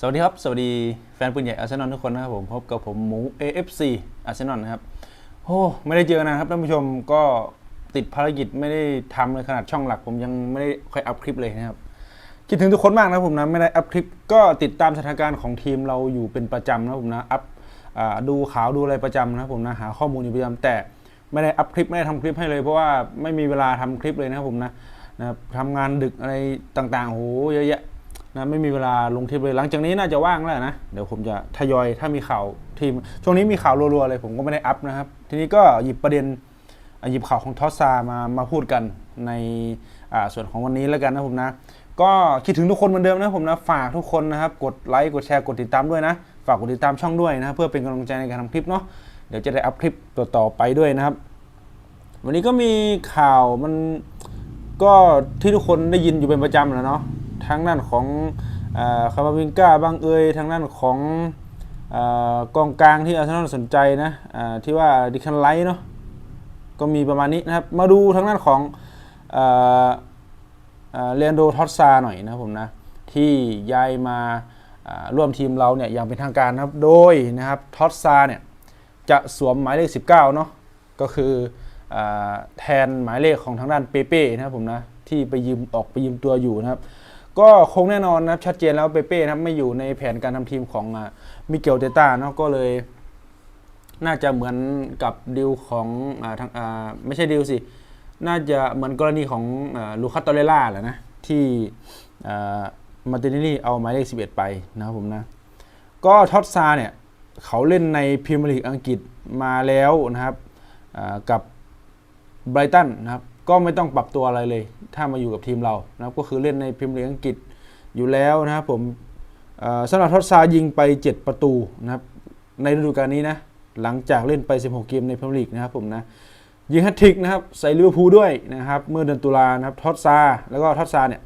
สวัสดีครับ สวัสดีแฟนปืนใหญ่อาร์เซนอลทุกคนนะครับผมพบกับผมหมู AFC อาร์เซนอลนะครับโอ้ไม่ได้เจอนะครับท่านผู้ชมก็ติดภารกิจไม่ได้ทำเลยขนาดช่องหลัก ผมยังไม่ได้ค่อยอัพคลิปเลยนะครับคิดถึงทุกคนมากนะผมนะไม่ได้อัพคลิปก็ติดตามสถานการณ์ของทีมเราอยู่เป็นประจำนะผมนะอัพดูข่าวดูอะไรประจำนะผมนะหาข้อมูลอยู่ประจำแต่ไม่ได้อัพคลิปไม่ได้ทำคลิปให้เลยเพราะว่าไม่มีเวลาทำคลิปเลยนะครับผมนะนะทำงานดึกอะไรต่างๆโหเยอะแยะ นะไม่มีเวลาลงคลิปเลยหลังจากนี้น่าจะว่างแล้วนะเดี๋ยวผมจะทยอยถ้ามีข่าวทีมช่วงนี้มีข่าวรัวๆเลยผมก็ไม่ได้อัพนะครับ ทีนี้ก็หยิบประเด็นหยิบข่าวของทอสซามามาพูดกันในส่วนของวันนี้แล้วกันนะผมนะ ก็คิดถึงทุกคนเหมือนเดิมนะผมนะฝากทุกคนนะครับ กดไลค์กดแชร์กดติดตามด้วยนะ ฝากกดติดตามช่องด้วยนะเพื่อเป็นกำลังใจในการทำคลิปเนาะเดี๋ยวจะได้อัพคลิปต่อๆไปด้วยนะครับ วันนี้ก็มีข่าวมันก็ที่ทุกคนได้ยินอยู่เป็นประจำแล้วเนาะ ทั้งด้านของคาร์วิงก้าบางเอยทางด้านของกองกลางที่อาร์เซนอลสนใจนะที่ว่าดิคันไลท์เนาะก็มีประมาณนี้นะครับ มาดูทางด้านของเรียนโดทอตซาหน่อยนะผมนะที่ย้ายมาร่วมทีมเราเนี่ยอย่างเป็นทางการนะครับ โดยนะครับทอตซาเนี่ยจะสวมหมายเลข 19 เนาะก็คืออแทนหมายเลขของทางด้านเปเป้นะครับผมนะที่ไปยืมออกไปยืมตัวอยู่นะครับ ก็คงแน่นอนนะครับชัดเจนแล้วเปเป้นะครับไม่อยู่ในแผนการทำทีมของมิเกลเตต้าเนาะก็เลย น่าจะเหมือนกับดิวของอาทางอ่าไม่ใช่ดิวสิ น่าจะเหมือนกรณีของลูคัสตอเรล่าแหละนะที่มาตินนี่เอาหมายเลข 11 ไปนะครับผมนะ ก็ท็อตซาเนี่ยเขาเล่นในพรีเมียร์ลีกอังกฤษมาแล้วนะครับกับไบรตันนะครับ ก็ไม่ต้องปรับตัวอะไรเลย ถ้ามาอยู่กับทีมเรานะครับก็คือเล่นในพรีเมียร์ลีกอังกฤษอยู่แล้วนะครับผมสำหรับท็อตซายิงไป 7 ประตูนะครับในฤดูกาลนี้นะหลังจากเล่นไป 16 เกมในพรีเมียร์ลีกนะครับผมนะยิงแฮตทริกนะครับใส่ลิเวอร์พูลด้วยนะครับเมื่อเดือนตุลานะครับท็อตซาแล้วก็ท็อตซาเนี่ย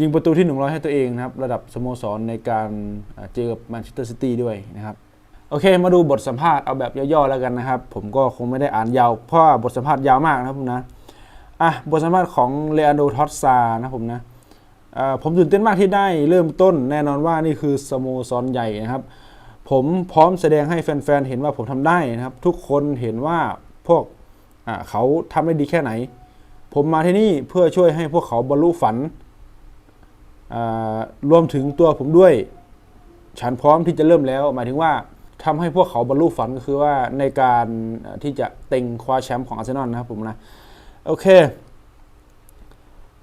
ยิงประตูที่ 100 ให้ตัวเองนะครับระดับสโมสรในการเจอกับแมนเชสเตอร์ซิตี้ด้วยนะครับโอเค มาดูบทสัมภาษณ์เอาแบบย่อๆแล้วกันนะครับ ผมก็คงไม่ได้อ่านยาวเพราะบทสัมภาษณ์ยาวมากนะครับผมนะ อะบทสัมภาษณ์ของเลอันโดทอตซานะผมนะผมตื่นเต้นมากที่ได้เริ่มต้นแน่นอนว่านี่คือสโมสรใหญ่นะครับ ผมพร้อมแสดงให้แฟนๆ เห็นว่าผมทำได้นะครับ ทุกคนเห็นว่าพวกเขาทำได้ดีแค่ไหน ผมมาที่นี่เพื่อช่วยให้พวกเขาบรรลุฝันอ่ารวมถึงตัวผมด้วย ฉันพร้อมที่จะเริ่มแล้ว หมายถึงว่าทำให้พวกเขาบรรลุฝันก็คือว่าในการที่จะเต็งคว้าแชมป์ของอาร์เซนอลนะครับผมนะ โอเค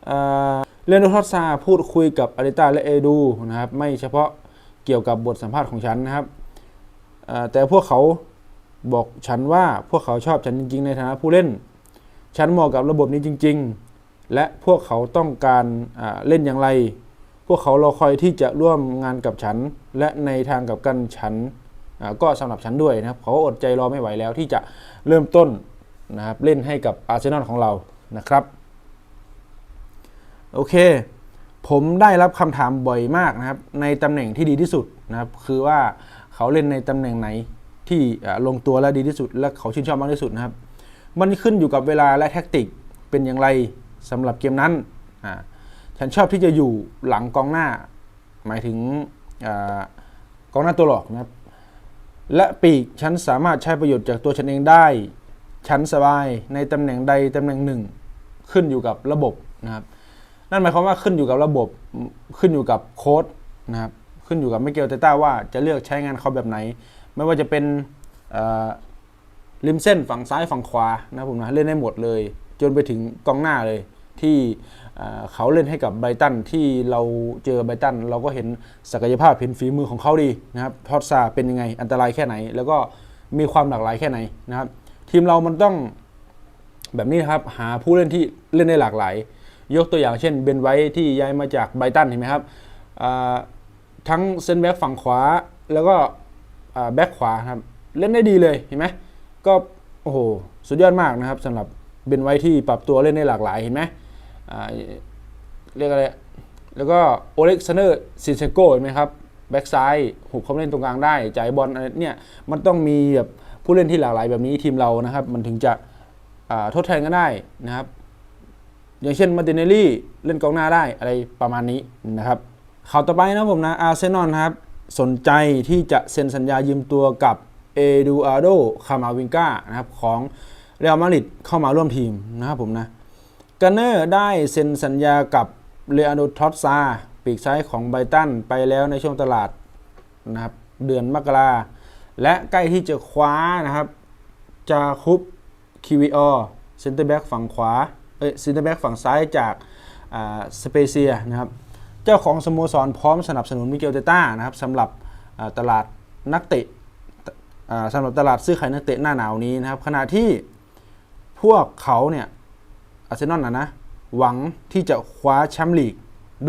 เอ่อรนโดทอสซาพูดคุยกับอาริตาและเอดูนะครับ ไม่เฉพาะเกี่ยวกับบทสัมภาษณ์ของฉันนะครับ แต่พวกเขาบอกฉันว่าพวกเขาชอบฉันจริงๆในฐานะผู้เล่น ฉันเหมาะกับระบบนี้จริง ๆ และพวกเขาต้องการเล่นอย่างไร พวกเขารอคอยที่จะร่วมงานกับฉัน และในทางกับกันฉันก็สำหรับฉันด้วยนะครับ เขาอดใจรอไม่ไหวแล้วที่จะเริ่มต้น นะครับเล่นให้กับอาร์เซนอลของเรานะครับโอเค ผมได้รับคำถามบ่อยมากนะครับ ในตำแหน่งที่ดีที่สุดนะครับ คือว่าเขาเล่นในตำแหน่งไหนที่ลงตัวและดีที่สุด และเขาชื่นชอบมากที่สุดนะครับ มันขึ้นอยู่กับเวลาและแท็กติกเป็นอย่างไรสำหรับเกมนั้นฉันชอบที่จะอยู่หลังกองหน้า หมายถึงอกองหน้าตัวหลอกนะครับ และปีกฉันสามารถใช้ประโยชน์จากตัวฉันเองได้ ฉันสบายในตำแหน่งใดตำแหน่งหนึ่ง ขึ้นอยู่กับระบบนะครับนั่นหมายความว่าขึ้นอยู่กับระบบขึ้นอยู่กับโค้ดนะครับขึ้นอยู่กับไมเกลเตต้าว่าจะเลือกใช้งานเขาแบบไหน ไม่ว่าจะเป็นริมเส้นฝั่งซ้ายฝั่งขวานะผมนะเล่นได้หมดเลย จนไปถึงกองหน้าเลย ที่เขาเล่นให้กับไบตันที่เราเจอไบตัน เราก็เห็นศักยภาพเห็นฝีมือของเขาดีนะครับทอดซาเป็นยังไงอันตรายแค่ไหน แล้วก็มีความหลากหลายแค่ไหนนะครับ ทีมเรามันต้องแบบนี้นะครับ หาผู้เล่นที่เล่นได้หลากหลาย ยกตัวอย่างเช่นเบนไว้ที่ย้ายมาจากไบตันเห็นไหมครับทั้งเซนแบ็กฝั่งขวาแล้วก็แบ็กขวาครับเล่นได้ดีเลยเห็นไหมก็โอ้โหสุดยอดมากนะครับสำหรับเบนไว้ที่ปรับตัวเล่นได้หลากหลายเห็นไหมเรียกอะไรแล้วก็โอเล็กซานเนอร์ซินเซโกเห็นไหมครับแบ็กซ้ายหุบเข้ามาเล่นตรงกลางได้จ่ายบอลอะไรเนี่ยมันต้องมีแบบ ผู้เล่นที่หลากหลายแบบนี้ทีมเรานะครับมันถึงจะทดแทนกันได้นะครับ อย่างเช่นมาติเนลลี่เล่นกองหน้าได้อะไรประมาณนี้นะครับข่าวต่อไปนะผมนะอาร์เซนอลครับสนใจที่จะเซ็นสัญญายืมตัวกับเอดูอาโดคามาวิงกานะครับของเรอัลมาดริดเข้ามาร่วมทีมนะครับผมนะกันเนอร์ได้เซ็นสัญญากับเลอันโดทอตซาปีกซ้ายของไบตันไปแล้วในช่วงตลาดนะครับเดือนมกรา และใกล้ที่จะคว้านะครับจาคุปคิวิออเซนเตอร์แบ็กฝั่งขวาเอ้ยเซนเตอร์แบ็กฝั่งซ้ายจากอ่าสเปเซียนะครับเจ้าของสโมสรพร้อมสนับสนุนมิเกลเตต้านะครับสำหรับตลาดนักเตะสำหรับตลาดซื้อขายนักเตะหน้าหนาวนี้นะครับขณะที่พวกเขาเนี่ยอาร์เซนอลนะนะหวังที่จะคว้าแชมป์ลีก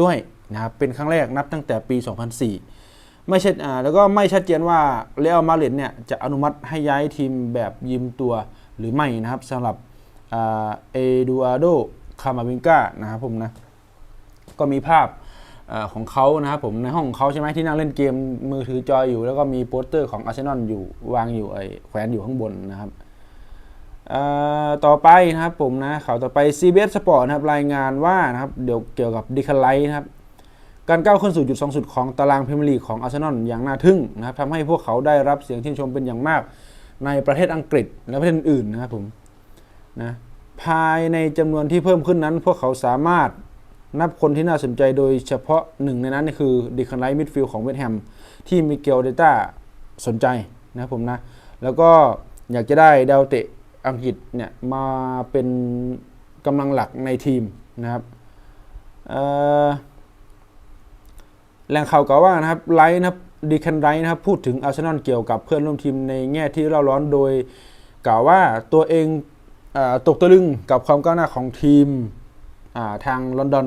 ด้วยนะครับเป็นครั้งแรกนับตั้งแต่ปี 2004 ไม่ใช่อ่าแล้วก็ไม่ชัดเจนว่าเรอัลมาดริดเนี่ยจะอนุมัติให้ย้ายทีมแบบยืมตัวหรือไม่นะครับสำหรับเอดูอาโดคามาวิงกานะครับผมนะก็มีภาพอของเขานะครับผมในห้องของเขาใช่ไหมที่นั่งเล่นเกมมือถือจอยอยู่ แล้วก็มีโปสเตอร์ของอาร์เซนอลอยู่วางอยู่ไอ้แขวนอยู่ข้างบนนะครับต่อไปนะครับผมนะข่าวต่อไป CBS Sport นะครับรายงานว่านะครับเดี๋ยวเกี่ยวกับดิคาไลท์นะครับ การก้าวขึ้นสู่จุดสูงสุดของตารางพรีเมียร์ลีกของอาร์เซนอลอย่างน่าทึ่งนะครับทำให้พวกเขาได้รับเสียงชื่นชมเป็นอย่างมากในประเทศอังกฤษและประเทศอื่นนะครับผมนะภายในจำนวนที่เพิ่มขึ้นนั้น พวกเขาสามารถนับคนที่น่าสนใจโดยเฉพาะหนึ่งในนั้นคือดิคันไลท์มิดฟิลด์ของเวสต์แฮมที่มิเกลเดต้าสนใจนะครับผมนะ แล้วก็อยากจะได้ดาวเตะอังกฤษเนี่ยมาเป็นกำลังหลักในทีมนะครับเอ่อ แหล่งข่าวกล่าวว่านะครับไลท์นะครับดีคันไรท์นะครับพูดถึงอาร์เซนอลเกี่ยวกับเพื่อนร่วมทีมในแง่ที่เล่าร้อนโดย กล่าวว่าตัวเองอตกตะลึงกับความก้าวหน้าของทีมาทางลอนดอน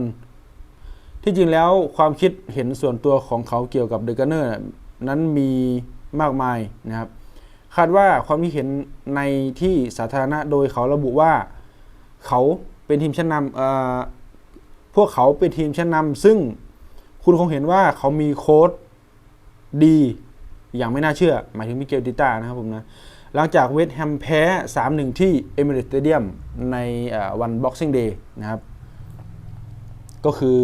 ที่จริงแล้วความคิดเห็นส่วนตัวของเขาเกี่ยวกับเดอะกันเนอร์นั้นมีมากมายนะครับ คาดว่าความคิดเห็นในที่สาธารณะโดยเขาระบุว่าเขาเป็นทีมชั้นนำพวกเขาเป็นทีมชั้นนำซึ่ง คุณคงเห็นว่าเขามีโค้ดดีอย่างไม่น่าเชื่อ หมายถึงมิเกลติต้านะครับผมนะ หลังจากเวสต์แฮมแพ้ 3-1 ที่เอมิเรตสเตเดียมในเอ่อวัน Boxing Day นะครับ ก็คือ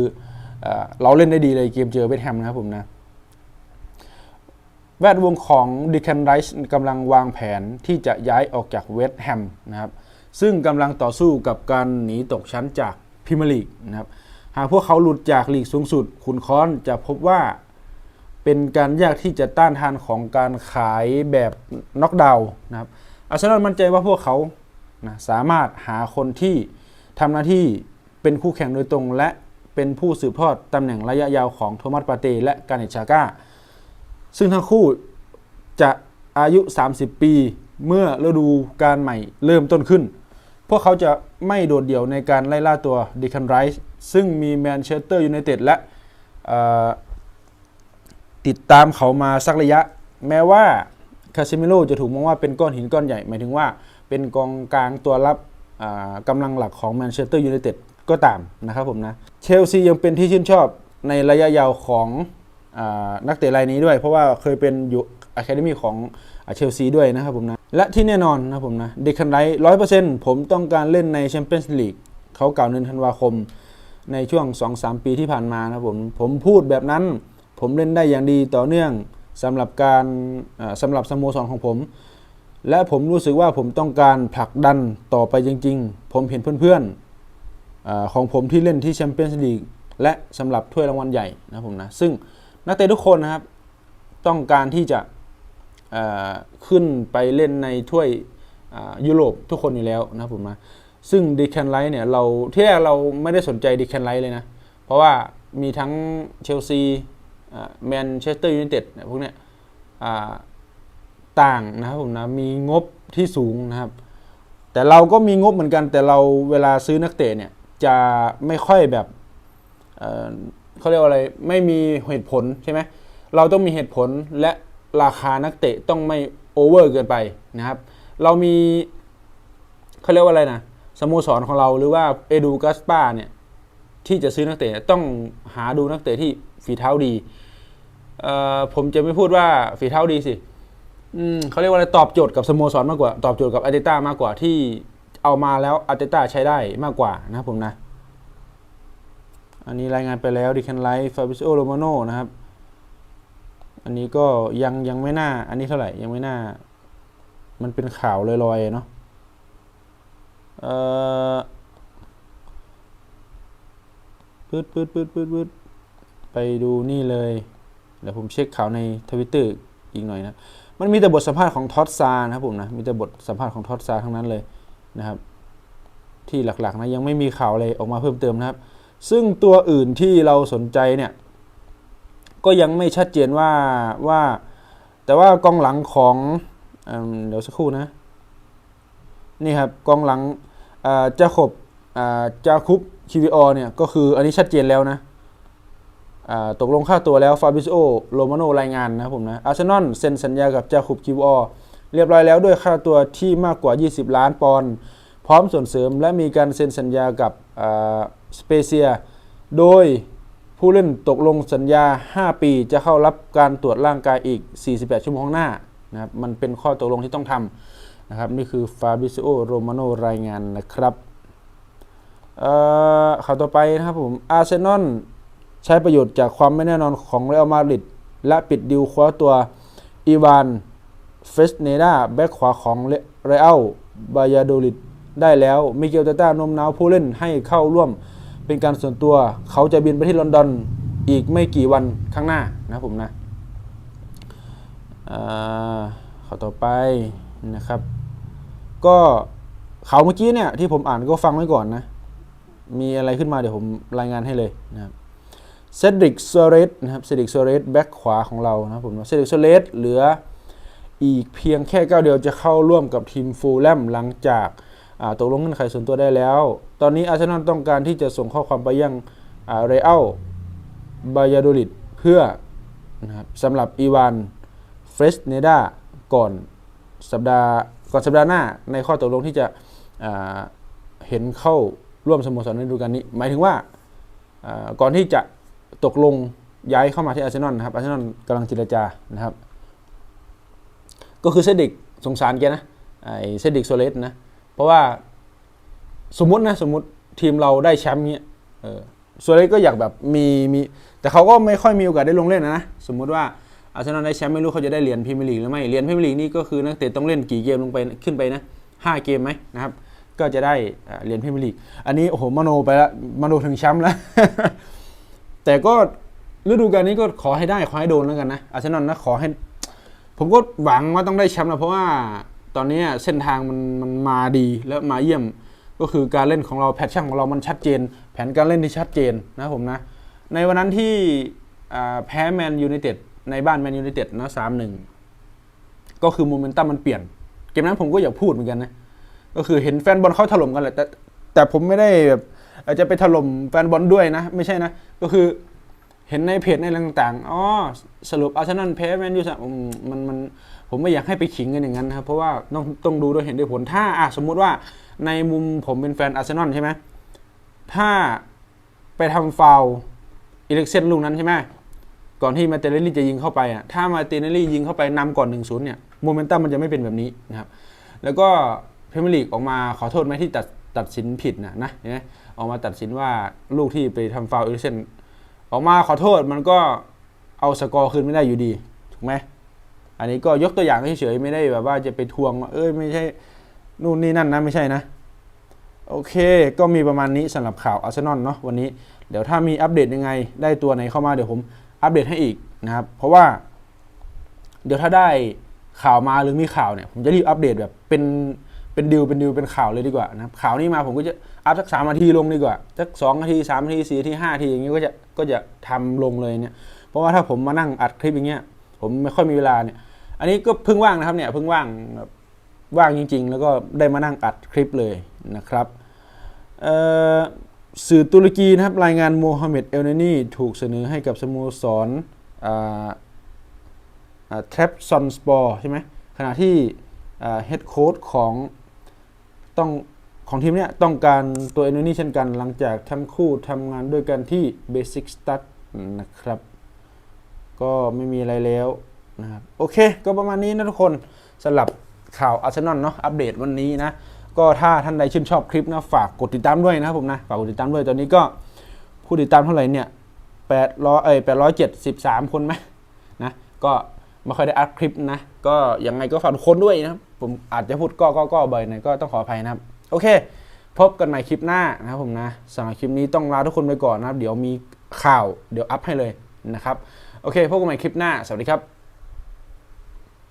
เอเราเล่นได้ดีเลยเกมเจอเวสต์แฮมนะครับผมนะ แวดวงของดิแคนไรส์กำลังวางแผนที่จะย้ายออกจากเวสต์แฮมนะครับ ซึ่งกำลังต่อสู้กับการหนีตกชั้นจากพรีเมียร์ลีกนะครับ หากพวกเขาหลุดจากลีกสูงสุดคุณค้อนจะพบว่าเป็นการยากที่จะต้านทานของการขายแบบน็อกดาวน์นะครับอาร์เซนอลมั่นใจว่าพวกเขานะสามารถหาคนที่ทำหน้าที่เป็นคู่แข่งโดยตรง และเป็นผู้สืบทอดตำแหน่งระยะยาวของโทมัสปาเต้และการเนชาก้า ซึ่งทั้งคู่จะอายุ 30 ปีเมื่อฤดูการใหม่เริ่มต้นขึ้น พวกเขาจะไม่โดดเดี่ยวในการไล่ล่าตัวดิคันไรส์ ซึ่งมีแมนเชสเตอร์ยูไนเต็ดและติดตามเขามาสักระยะ แม้ว่าคาซิมิโลจะถูกมองว่าเป็นก้อนหินก้อนใหญ่ หมายถึงว่าเป็นกองกลางตัวรับกำลังหลักของแมนเชสเตอร์ยูไนเต็ดก็ตามนะครับผมนะเชลซียังเป็นที่ชื่นชอบในระยะยาวของอนักเตะรายนี้ด้วย เพราะว่าเคยเป็นอยู่อะคาเดมีของเชลซีด้วยนะครับผมนะ และที่แน่นอนนะครับผมนะเดคันไรร้อยเปอร์เซ็นต์ผมต้องการเล่นในแชมเปี้ยนส์ลีกเขากล่าวในธันวาคม ในช่วง 2-3 ปีที่ผ่านมานะผมผมพูดแบบนั้น ผมเล่นได้อย่างดีต่อเนื่องสำหรับการสำหรับสโมสรของผม และผมรู้สึกว่าผมต้องการผลักดันต่อไปจริง ๆ ผมเห็นเพื่อนๆของผมที่เล่นที่แชมเปี้ยนส์ลีกและสำหรับถ้วยรางวัลใหญ่นะผมนะ ซึ่งนักเตะทุกคนนะครับ ต้องการที่จะขึ้นไปเล่นในถ้วยยุโรปทุกคนอยู่แล้วนะผมนะ ซึ่งดีแคนไลท์เนี่ยเราที่แรกเราไม่ได้สนใจดีแคนไลท์เลยนะ เพราะว่ามีทั้งเชลซีแมนเชสเตอร์ยูไนเต็ดพวกเนี้ยต่างนะครับผมนะมีงบที่สูงนะครับ แต่เราก็มีงบเหมือนกันแต่เราเวลาซื้อนักเตะเนี่ยจะไม่ค่อยแบบเเขาเรียกว่าอะไรไม่มีเหตุผลใช่ไหมเราต้องมีเหตุผลและราคานักเตะต้องไม่โอเวอร์เกินไปนะครับ เรามีเขาเรียกว่าอะไรนะ โมสรของเราหรือว่าเอดูกัสปาเนี่ยที่จะซื้อนักเตะต้องหาดูนักเตะที่ฝีเท้าดี ผมจะไม่พูดว่าฝีเท้าดีสิเขาเรียกว่าอะไรตอบโจทย์กับสโมสรมากกว่า ตอบโจทย์กับอาร์เตต้ามากกว่าที่เอามาแล้วอาร์เตต้าใช้ได้มากกว่านะครับผมนะ อันนี้รายงานไปแล้วดิคันไลฟ์ฟาบิโอโรมาโนนะครับ อันนี้ก็ยังยังไม่น่า อันนี้เท่าไหร่ยังไม่น่า มันเป็นข่าวลอยๆเนาะ เอ่อปืดปืดปืดปืดปืดไปดูนี่เลยเดี๋ยวผมเช็คข่าวในทวิตเตอร์อีกหน่อยนะ มันมีแต่บทสัมภาษณ์ของท็อตซานะครับผมนะ มีแต่บทสัมภาษณ์ของท็อตซาทั้งนั้นเลยนะครับ ที่หลักๆนะยังไม่มีข่าวอะไรออกมาเพิ่มเติมนะครับ ซึ่งตัวอื่นที่เราสนใจเนี่ย ก็ยังไม่ชัดเจนว่าว่า แต่ว่ากองหลังของเอเดี๋ยวสักครู่นะ นี่ครับกองหลัง จาขบจาคุปคิวิออเนี่ยก็คืออันนี้ชัดเจนแล้วนะตกลงค่าตัวแล้วฟาบิโอโรมาโนรายงานนะผมนะอาร์เซนอลเซ็นสัญญากับจาคุปคิวิออเรียบร้อยแล้วด้วยค่าตัวที่มากกว่า 20 ล้านปอนด์พร้อมส่วนเสริมและมีการเซ็นสัญญากับสเปเซีย โดยผู้เล่นตกลงสัญญา 5 ปีจะเข้ารับการตรวจร่างกายอีก 48 ชั่วโมงข้างหน้านะครับมันเป็นข้อตกลงที่ต้องทำ นะครับนี่คือฟาบิซิโอโรมาโนรายงานนะครับเอ่อข่าวต่อไปนะครับผมอาร์เซนอลใช้ประโยชน์จากความไม่แน่นอนของเรอัลมาดริดและปิดดิวคว้าตัวอีวานเฟสเนดาแบ็คขวาของเรอัลบายาโดลิดได้แล้วมิเกลเตต้าโนมน้าวผู้เล่นให้เข้าร่วมเป็นการส่วนตัว เขาจะบินไปที่ลอนดอนอีกไม่กี่วันข้างหน้านะผมนะอ่าข่าวต่อไปนะครับ ก็ข่าวเมื่อกี้เนี่ยที่ผมอ่านก็ฟังไว้ก่อนนะ มีอะไรขึ้นมาเดี๋ยวผมรายงานให้เลยนะครับเซดริกซเรสนะครับเซดริกซเรสแบ็คขวาของเรานะผมเซดริกซเรสเหลืออีกเพียงแค่ก้าวเดียวจะเข้าร่วมกับทีมฟูลแลมหลังจากาตกลงเงื่อนไขส่วนตัวได้แล้ว ตอนนี้อาร์เซนอลต้องการที่จะส่งข้อความไปยังเรอัลบายาโดลิดเพื่อนะครับสำหรับอีวานเฟรสเนดาก่อนสัปดาห์ ก่อนสัปดาห์หน้าในข้อตกลงที่จะเห็นเข้าร่วมสโมสรในฤดูกาลนี้ หมายถึงว่าก่อนที่จะตกลงย้ายเข้ามาที่อาร์เซนอลนะครับอาร์เซนอลกำลังเจรจานะครับ ก็คือเซดิกสงสารแกนะไอ้เซดิกโซเลสนะเพราะว่าสมมตินะสมมติทีมเราได้แชมป์เนี้ยเออโซเลสก็อยากแบบมีมีแต่เขาก็ไม่ค่อยมีโอกาสได้ลงเล่นนะนะสมมุติว่า อาร์เซนอลได้แชมป์ไม่รู้เขาจะได้เหรียญพรีเมียร์ลีกหรือไม่เหรียญพรีเมียร์ลีกนี่ก็คือนักเตะต้องเล่นกี่เกมลงไปขึ้นไปนะห้าเกมไหมนะครับก็จะได้เหรียญพรีเมียร์ลีกอันนี้โอ้โหมโนไปแล้วมโนถึงแชมป์แล้วแต่ก็ฤดูกาลนี้ก็ขอให้ได้ขอให้โดนแล้วกันนะอาร์เซนอลนะขอให้ ผมก็หวังว่าต้องได้แชมป์นะเพราะว่าตอนนี้เส้นทางมันมันมาดีแล้วมาเยี่ยมก็คือการเล่นของเราแพชชั่นของเรามันชัดเจน แผนการเล่นที่ชัดเจนนะผมนะ ในวันนั้นที่แพ้แมนยูไนเต็ด ในบ้านแมนยูไนเต็ดนะสามหนึ่งก็คือโมเมนตัมมันเปลี่ยน เกมนั้นผมก็อยากพูดเหมือนกันนะ ก็คือเห็นแฟนบอลเข้าถล่มกันแหละแต่แต่ผมไม่ได้แบบอาจจะไปถล่มแฟนบอลด้วยนะ ไม่ใช่นะ ก็คือเห็นในเพจในอะไรต่างๆอ๋อสรุปอาร์เซนอลแพ้แมนยูสมมันมันผมไม่อยากให้ไปขิงกันอย่างนั้นครับเพราะว่าต้องต้องดูด้วยเห็นด้วยผลถ้าอะสมมุติว่าในมุมผมเป็นแฟนอาร์เซนอลใช่ไหมถ้าไปทำฟาวอิเล็กเซนลูกนั้นใช่ไหม ก่อนที่มาเตเนลลี่จะยิงเข้าไปอะถ้ามาเตเนลลี่ยิงเข้าไปนำก่อน1นศูนย์เนี่ยโมเมนตัมมันจะไม่เป็นแบบนี้นะครับแล้วก็พรีเมียร์ลีกออกมาขอโทษไหมที่ตัดตัดสินผิดนะนะเห็นไหมออกมาตัดสินว่าลูกที่ไปทำฟาวล์อิล็กเซนออกมาขอโทษมันก็เอาสกอร์คืนไม่ได้อยู่ดีถูกไหมอันนี้ก็ยกตัวอย่างเฉยๆไม่ได้แบบว่าจะไปทวงว่าเอ้ยไม่ใช่นู่นนี่นั่นนะไม่ใช่นะโอเค ก็มีประมาณนี้สำหรับข่าวอาร์เซนอลเนาะวันนี้ เดี๋ยวถ้ามีอัปเดตยังไง ได้ตัวไหนเข้ามาเดี๋ยวผม อัปเดตให้อีกนะครับ เพราะว่า เดี๋ยวถ้าได้ข่าวมาหรือมีข่าวเนี่ย ผมจะรีบอัปเดตแบบเป็นเป็นดิวเป็นดิวเป็นข่าวเลยดีกว่านะครับข่าวนี้มาผมก็จะอัพสักสามนาทีลงดีกว่าสักสองนาทีสามนาทีสี่นาทีห้านาทีอย่างนี้ก็จะก็จะทำลงเลยเนี่ยเพราะว่าถ้าผมมานั่งอัดคลิปอย่างเงี้ยผมไม่ค่อยมีเวลาเนี่ย อันนี้ก็เพิ่งว่างนะครับเนี่ยเพิ่งว่างว่างจริง ๆ แล้วก็ได้มานั่งอัดคลิปเลยนะครับเอ่อ สื่อตุรกีนะครับรายงานโมฮัมเหม็ดเอลเนนีถูกเสนอให้กับสโมสรทรปซอนสปอร์ใช่ไหมขณะที่เฮดโค้ชของต้องของทีมเนี้ยต้องการตัวเอลเนนีเช่นกันหลังจากทั้งคู่ทำงานด้วยกันที่เบสิกสตัดนะครับ ก็ไม่มีอะไรแล้วนะครับโอเค ก็ประมาณนี้นะทุกคนสำหรับข่าวอาร์เซนอลเนาะอัปเดตวันนี้นะ ก็ถ้าท่านใดชื่นชอบคลิปนะฝากกดติดตามด้วยนะครับผมนะฝากกดติดตามด้วยตอนนี้ก็ผู้ติดตามเท่าไหร่เนี่ยแปดร้อยเอ้ยแปดร้อยเจ็ดสิบสามคนไหมนะก็ไม่ค่อยได้อัพคลิปนะ ก็ยังไงก็ฝากทุกคนด้วยนะครับผมอาจจะพูดก็ก็ก็บ่อยหน่อยก็ต้องขออภัยนะครับ โอเค พบกันใหม่คลิปหน้านะครับผมนะสำหรับคลิปนี้ต้องลาทุกคนไปก่อนนะครับ เดี๋ยวมีข่าวเดี๋ยวอัพให้เลยนะครับ โอเค พบกันใหม่คลิปหน้า สวัสดีครับ